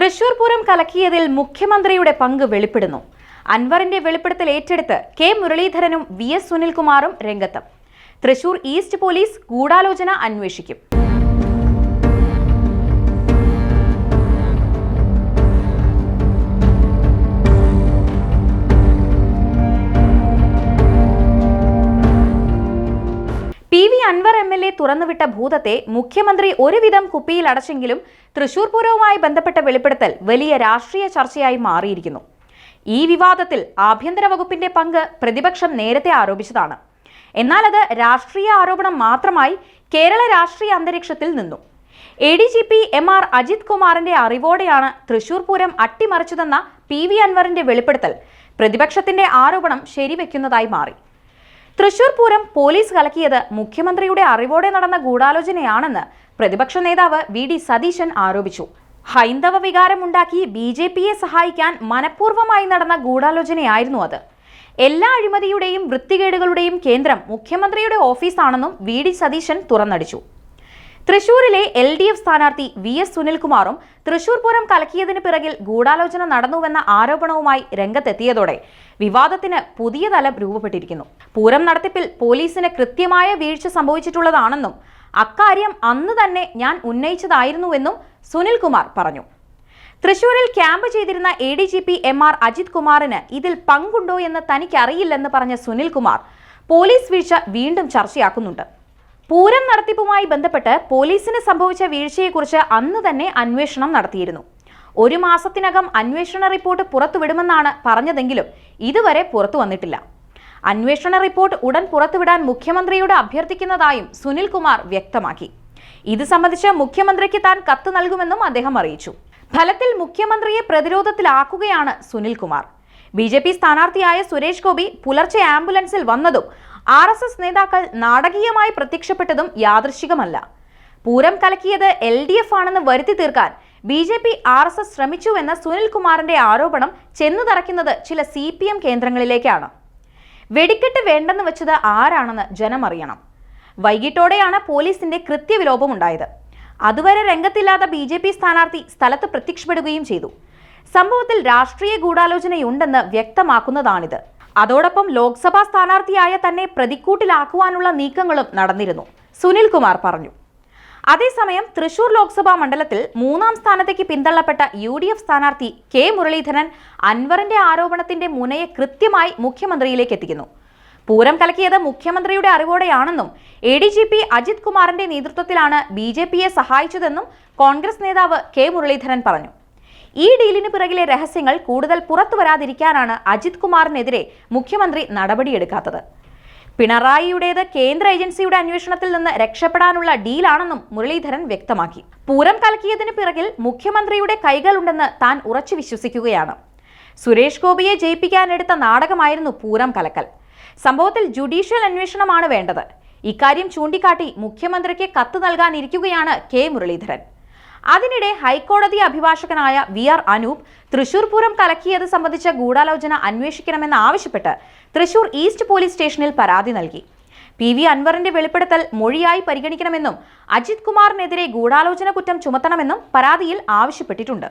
തൃശൂർ പൂരം കലക്കിയതിൽ മുഖ്യമന്ത്രിയുടെ പങ്ക് വെളിപ്പെടുന്നു. അൻവറിന്റെ വെളിപ്പെടുത്തൽ ഏറ്റെടുത്ത് കെ മുരളീധരനും വി എസ് സുനിൽകുമാറും രംഗത്ത്. തൃശൂർ ഈസ്റ്റ് പോലീസ് ഗൂഢാലോചന അന്വേഷിക്കും. അൻവർ എം എൽ എ തുറന്നുവിട്ട ഭൂതത്തെ മുഖ്യമന്ത്രി ഒരുവിധം കുപ്പിയിൽ അടച്ചെങ്കിലും തൃശൂർ പൂരവുമായി ബന്ധപ്പെട്ട വെളിപ്പെടുത്തൽ വലിയ രാഷ്ട്രീയ ചർച്ചയായി മാറിയിരിക്കുന്നു. ഈ വിവാദത്തിൽ ആഭ്യന്തര വകുപ്പിന്റെ പങ്ക് പ്രതിപക്ഷം നേരത്തെ ആരോപിച്ചതാണ്. എന്നാൽ അത് രാഷ്ട്രീയ ആരോപണം മാത്രമായി കേരള രാഷ്ട്രീയ അന്തരീക്ഷത്തിൽ നിന്നു. A D G P M R Ajith കുമാറിന്റെ അറിവോടെയാണ് തൃശൂർ പൂരം അട്ടിമറിച്ചതെന്ന പി വി അൻവറിന്റെ വെളിപ്പെടുത്തൽ പ്രതിപക്ഷത്തിന്റെ ആരോപണം ശരിവെക്കുന്നതായി മാറി. തൃശൂർ പൂരം പോലീസ് കലക്കിയത് മുഖ്യമന്ത്രിയുടെ അറിവോടെ നടന്ന ഗൂഢാലോചനയാണെന്ന് പ്രതിപക്ഷ നേതാവ് വി ഡി സതീശൻ ആരോപിച്ചു. ഹൈന്ദവ വികാരമുണ്ടാക്കി ബി ജെ പിയെ സഹായിക്കാൻ മനഃപൂർവമായി നടന്ന ഗൂഢാലോചനയായിരുന്നു അത്. എല്ലാ അഴിമതിയുടെയും വൃത്തികേടുകളുടെയും കേന്ദ്രം മുഖ്യമന്ത്രിയുടെ ഓഫീസാണെന്നും വി ഡി സതീശൻ തുറന്നടിച്ചു. തൃശൂരിലെ എൽ ഡി എഫ് സ്ഥാനാർത്ഥി വി എസ് സുനിൽകുമാറും തൃശൂർ പൂരം കലക്കിയതിന് പിറകിൽ ഗൂഢാലോചന നടന്നുവെന്ന ആരോപണവുമായി രംഗത്തെത്തിയതോടെ വിവാദത്തിന് പുതിയ തലം രൂപപ്പെട്ടിരിക്കുന്നു. പൂരം നടത്തിപ്പിൽ പോലീസിന് കൃത്യമായ വീഴ്ച സംഭവിച്ചിട്ടുള്ളതാണെന്നും അക്കാര്യം അന്ന് തന്നെ ഞാൻ ഉന്നയിച്ചതായിരുന്നുവെന്നും സുനിൽകുമാർ പറഞ്ഞു. തൃശൂരിൽ ക്യാമ്പ് ചെയ്തിരുന്ന A D G P M R Ajith കുമാറിന് ഇതിൽ പങ്കുണ്ടോ എന്ന് തനിക്കറിയില്ലെന്ന് പറഞ്ഞ സുനിൽകുമാർ പോലീസ് വീഴ്ച വീണ്ടും ചർച്ചയാക്കുന്നുണ്ട്. പൂരം നടത്തിപ്പുമായി ബന്ധപ്പെട്ട് പോലീസിന് സംഭവിച്ച വീഴ്ചയെക്കുറിച്ച് അന്ന് തന്നെ അന്വേഷണം നടത്തിയിരുന്നു. ഒരു മാസത്തിനകം അന്വേഷണ റിപ്പോർട്ട് പുറത്തുവിടുമെന്നാണ് പറഞ്ഞതെങ്കിലും ഇതുവരെ പുറത്തു വന്നിട്ടില്ല. അന്വേഷണ റിപ്പോർട്ട് ഉടൻ പുറത്തുവിടാൻ മുഖ്യമന്ത്രിയോട് അഭ്യർത്ഥിക്കുന്നതായും സുനിൽകുമാർ വ്യക്തമാക്കി. ഇത് സംബന്ധിച്ച് മുഖ്യമന്ത്രിക്ക് താൻ കത്ത് നൽകുമെന്നും അദ്ദേഹം അറിയിച്ചു. ഫലത്തിൽ മുഖ്യമന്ത്രിയെ പ്രതിരോധത്തിലാക്കുകയാണ് സുനിൽകുമാർ ബി ജെ പി സ്ഥാനാർത്ഥിയായ സുരേഷ് ഗോപി പുലർച്ചെ ആംബുലൻസിൽ വന്നതും ആർ എസ് എസ് നേതാക്കൾ നാടകീയമായി പ്രത്യക്ഷപ്പെട്ടതും യാദൃശികമല്ല. പൂരം കലക്കിയത് എൽ ഡി എഫ് ആണെന്ന് വരുത്തി തീർക്കാൻ B J P R S S ശ്രമിച്ചുവെന്ന സുനിൽകുമാറിന്റെ ആരോപണം ചെന്നു തറയ്ക്കുന്നത് ചില സി പി എം കേന്ദ്രങ്ങളിലേക്കാണ്. വെടിക്കെട്ട് വേണ്ടെന്ന് വെച്ചത് ആരാണെന്ന് ജനമറിയണം. വൈകിട്ടോടെയാണ് പോലീസിന്റെ കൃത്യവിലോപമുണ്ടായത്. അതുവരെ രംഗത്തില്ലാത്ത ബി ജെ പി സ്ഥാനാർത്ഥി സ്ഥലത്ത് പ്രത്യക്ഷപ്പെടുകയും ചെയ്തു. സംഭവത്തിൽ രാഷ്ട്രീയ ഗൂഢാലോചനയുണ്ടെന്ന് വ്യക്തമാക്കുന്നതാണിത്. അതോടൊപ്പം ലോക്സഭാ സ്ഥാനാർത്ഥിയായ തന്നെ പ്രതിക്കൂട്ടിലാക്കുവാനുള്ള നീക്കങ്ങളും നടന്നിരുന്നു. സുനിൽ സുനിൽകുമാർ പറഞ്ഞു. അതേസമയം തൃശൂർ ലോക്സഭാ മണ്ഡലത്തിൽ മൂന്നാം സ്ഥാനത്തേക്ക് പിന്തള്ളപ്പെട്ട യു ഡി എഫ് സ്ഥാനാർത്ഥി കെ മുരളീധരൻ അൻവറിന്റെ ആരോപണത്തിന്റെ മുനയെ കൃത്യമായി മുഖ്യമന്ത്രിയിലേക്ക് എത്തിക്കുന്നു. പൂരം കലക്കിയത് മുഖ്യമന്ത്രിയുടെ അറിവോടെയാണെന്നും A D G P Ajith കുമാറിന്റെ നേതൃത്വത്തിലാണ് ബി ജെ പിയെ സഹായിച്ചതെന്നും കോൺഗ്രസ് നേതാവ് കെ മുരളീധരൻ പറഞ്ഞു. ഈ ഡീലിന് പിറകിലെ രഹസ്യങ്ങൾ കൂടുതൽ പുറത്തു വരാതിരിക്കാനാണ് അജിത് കുമാറിനെതിരെ മുഖ്യമന്ത്രി നടപടിയെടുക്കാത്തത്. പിണറായിയുടേത് കേന്ദ്ര ഏജൻസിയുടെ അന്വേഷണത്തിൽ നിന്ന് രക്ഷപ്പെടാനുള്ള ഡീലാണെന്നും മുരളീധരൻ വ്യക്തമാക്കി. പൂരം കലക്കിയതിന് പിറകിൽ മുഖ്യമന്ത്രിയുടെ കൈകളുണ്ടെന്ന് താൻ ഉറച്ചു വിശ്വസിക്കുകയാണ്. സുരേഷ് ഗോപിയെ ജയിപ്പിക്കാനെടുത്ത നാടകമായിരുന്നു പൂരം കലക്കൽ. സംഭവത്തിൽ ജുഡീഷ്യൽ അന്വേഷണമാണ് വേണ്ടത്. ഇക്കാര്യം ചൂണ്ടിക്കാട്ടി മുഖ്യമന്ത്രിക്ക് കത്ത് നൽകാനിരിക്കുകയാണ് കെ മുരളീധരൻ. അതിനിടെ ഹൈക്കോടതി അഭിഭാഷകനായ വി ആർ അനൂപ് തൃശൂർ പൂരം കലക്കിയത് സംബന്ധിച്ച ഗൂഢാലോചന അന്വേഷിക്കണമെന്ന് ആവശ്യപ്പെട്ട് തൃശൂർ ഈസ്റ്റ് പോലീസ് സ്റ്റേഷനിൽ പരാതി നൽകി. പി വി അൻവറിന്റെ വെളിപ്പെടുത്തൽ മൊഴിയായി പരിഗണിക്കണമെന്നും അജിത് കുമാറിനെതിരെ ഗൂഢാലോചന കുറ്റം ചുമത്തണമെന്നും പരാതിയിൽ ആവശ്യപ്പെട്ടിട്ടുണ്ട്.